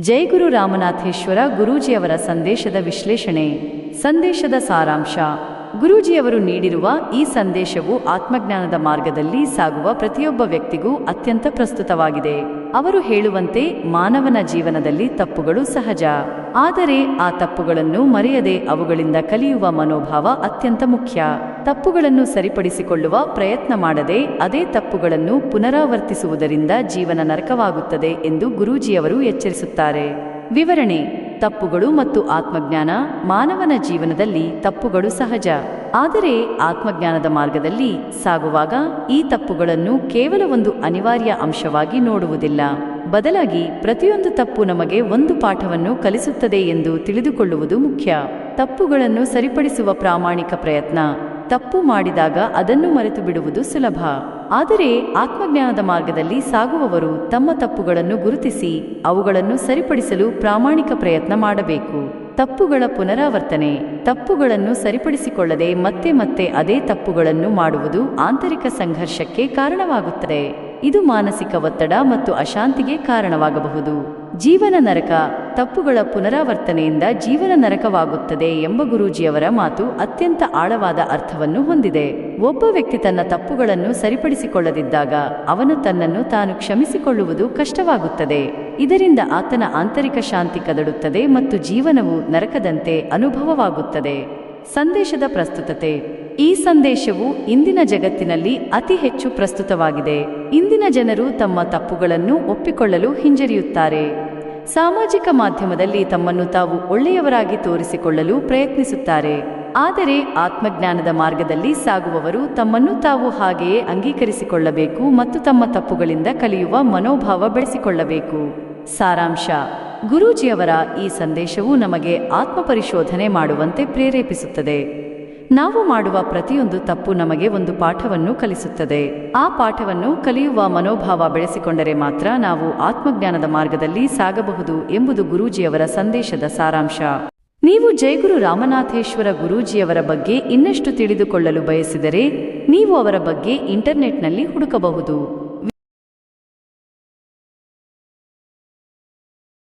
ಜಯಗುರು ರಾಮನಾಥೇಶ್ವರ ಗುರೂಜಿಯವರ ಸಂದೇಶದ ವಿಶ್ಲೇಷಣೆ, ಸಂದೇಶದ ಸಾರಾಂಶ. ಗುರೂಜಿಯವರು ನೀಡಿರುವ ಈ ಸಂದೇಶವು ಆತ್ಮಜ್ಞಾನದ ಮಾರ್ಗದಲ್ಲಿ ಸಾಗುವ ಪ್ರತಿಯೊಬ್ಬ ವ್ಯಕ್ತಿಗೂ ಅತ್ಯಂತ ಪ್ರಸ್ತುತವಾಗಿದೆ. ಅವರು ಹೇಳುವಂತೆ ಮಾನವನ ಜೀವನದಲ್ಲಿ ತಪ್ಪುಗಳು ಸಹಜ. ಆದರೆ ಆ ತಪ್ಪುಗಳನ್ನು ಮರೆಯದೆ ಅವುಗಳಿಂದ ಕಲಿಯುವ ಮನೋಭಾವ ಅತ್ಯಂತ ಮುಖ್ಯ. ತಪ್ಪುಗಳನ್ನು ಸರಿಪಡಿಸಿಕೊಳ್ಳುವ ಪ್ರಯತ್ನ ಮಾಡದೆ ಅದೇ ತಪ್ಪುಗಳನ್ನು ಪುನರಾವರ್ತಿಸುವುದರಿಂದ ಜೀವನ ನರಕವಾಗುತ್ತದೆ ಎಂದು ಗುರೂಜಿಯವರು ಎಚ್ಚರಿಸುತ್ತಾರೆ. ವಿವರಣೆ, ತಪ್ಪುಗಳು ಮತ್ತು ಆತ್ಮಜ್ಞಾನ ಮಾನವನ ಜೀವನದಲ್ಲಿ ತಪ್ಪುಗಳು ಸಹಜ. ಆದರೆ ಆತ್ಮಜ್ಞಾನದ ಮಾರ್ಗದಲ್ಲಿ ಸಾಗುವಾಗ ಈ ತಪ್ಪುಗಳನ್ನು ಕೇವಲ ಒಂದು ಅನಿವಾರ್ಯ ಅಂಶವಾಗಿ ನೋಡುವುದಿಲ್ಲ. ಬದಲಾಗಿ ಪ್ರತಿಯೊಂದು ತಪ್ಪು ನಮಗೆ ಒಂದು ಪಾಠವನ್ನು ಕಲಿಸುತ್ತದೆ ಎಂದು ತಿಳಿದುಕೊಳ್ಳುವುದು ಮುಖ್ಯ. ತಪ್ಪುಗಳನ್ನು ಸರಿಪಡಿಸುವ ಪ್ರಾಮಾಣಿಕ ಪ್ರಯತ್ನ. ತಪ್ಪು ಮಾಡಿದಾಗ ಅದನ್ನು ಮರೆತು ಬಿಡುವುದು ಸುಲಭ. ಆದರೆ ಆತ್ಮಜ್ಞಾನದ ಮಾರ್ಗದಲ್ಲಿ ಸಾಗುವವರು ತಮ್ಮ ತಪ್ಪುಗಳನ್ನು ಗುರುತಿಸಿ ಅವುಗಳನ್ನು ಸರಿಪಡಿಸಲು ಪ್ರಾಮಾಣಿಕ ಪ್ರಯತ್ನ ಮಾಡಬೇಕು. ತಪ್ಪುಗಳ ಪುನರಾವರ್ತನೆ. ತಪ್ಪುಗಳನ್ನು ಸರಿಪಡಿಸಿಕೊಳ್ಳದೆ ಮತ್ತೆ ಮತ್ತೆ ಅದೇ ತಪ್ಪುಗಳನ್ನು ಮಾಡುವುದು ಆಂತರಿಕ ಸಂಘರ್ಷಕ್ಕೆ ಕಾರಣವಾಗುತ್ತದೆ. ಇದು ಮಾನಸಿಕ ಒತ್ತಡ ಮತ್ತು ಅಶಾಂತಿಗೆ ಕಾರಣವಾಗಬಹುದು. ಜೀವನ ನರಕ ತಪ್ಪುಗಳ ಪುನರಾವರ್ತನೆಯಿಂದ ಜೀವನ ನರಕವಾಗುತ್ತದೆ ಎಂಬ ಗುರೂಜಿಯವರ ಮಾತು ಅತ್ಯಂತ ಆಳವಾದ ಅರ್ಥವನ್ನು ಹೊಂದಿದೆ. ಒಬ್ಬ ವ್ಯಕ್ತಿ ತನ್ನ ತಪ್ಪುಗಳನ್ನು ಸರಿಪಡಿಸಿಕೊಳ್ಳದಿದ್ದಾಗ ಅವನು ತನ್ನನ್ನು ತಾನು ಕ್ಷಮಿಸಿಕೊಳ್ಳುವುದು ಕಷ್ಟವಾಗುತ್ತದೆ. ಇದರಿಂದ ಆತನ ಆಂತರಿಕ ಶಾಂತಿ ಕದಡುತ್ತದೆ ಮತ್ತು ಜೀವನವು ನರಕದಂತೆ ಅನುಭವವಾಗುತ್ತದೆ. ಸಂದೇಶದ ಪ್ರಸ್ತುತತೆ. ಈ ಸಂದೇಶವು ಇಂದಿನ ಜಗತ್ತಿನಲ್ಲಿ ಅತಿ ಹೆಚ್ಚು ಪ್ರಸ್ತುತವಾಗಿದೆ. ಇಂದಿನ ಜನರು ತಮ್ಮ ತಪ್ಪುಗಳನ್ನು ಒಪ್ಪಿಕೊಳ್ಳಲು ಹಿಂಜರಿಯುತ್ತಾರೆ. ಸಾಮಾಜಿಕ ಮಾಧ್ಯಮದಲ್ಲಿ ತಮ್ಮನ್ನು ತಾವು ಒಳ್ಳೆಯವರಾಗಿ ತೋರಿಸಿಕೊಳ್ಳಲು ಪ್ರಯತ್ನಿಸುತ್ತಾರೆ. ಆದರೆ ಆತ್ಮಜ್ಞಾನದ ಮಾರ್ಗದಲ್ಲಿ ಸಾಗುವವರು ತಮ್ಮನ್ನು ತಾವು ಹಾಗೆಯೇ ಅಂಗೀಕರಿಸಿಕೊಳ್ಳಬೇಕು ಮತ್ತು ತಮ್ಮ ತಪ್ಪುಗಳಿಂದ ಕಲಿಯುವ ಮನೋಭಾವ ಬೆಳೆಸಿಕೊಳ್ಳಬೇಕು. ಸಾರಾಂಶ. ಗುರೂಜಿಯವರ ಈ ಸಂದೇಶವು ನಮಗೆ ಆತ್ಮಪರಿಶೋಧನೆ ಮಾಡುವಂತೆ ಪ್ರೇರೇಪಿಸುತ್ತದೆ. ನಾವು ಮಾಡುವ ಪ್ರತಿಯೊಂದು ತಪ್ಪು ನಮಗೆ ಒಂದು ಪಾಠವನ್ನು ಕಲಿಸುತ್ತದೆ. ಆ ಪಾಠವನ್ನು ಕಲಿಯುವ ಮನೋಭಾವ ಬೆಳೆಸಿಕೊಂಡರೆ ಮಾತ್ರ ನಾವು ಆತ್ಮಜ್ಞಾನದ ಮಾರ್ಗದಲ್ಲಿ ಸಾಗಬಹುದು ಎಂಬುದು ಗುರೂಜಿಯವರ ಸಂದೇಶದ ಸಾರಾಂಶ. ನೀವು ಜಯಗುರು ರಾಮನಾಥೇಶ್ವರ ಗುರೂಜಿಯವರ ಬಗ್ಗೆ ಇನ್ನಷ್ಟು ತಿಳಿದುಕೊಳ್ಳಲು ಬಯಸಿದರೆ, ನೀವು ಅವರ ಬಗ್ಗೆ ಇಂಟರ್ನೆಟ್ನಲ್ಲಿ ಹುಡುಕಬಹುದು.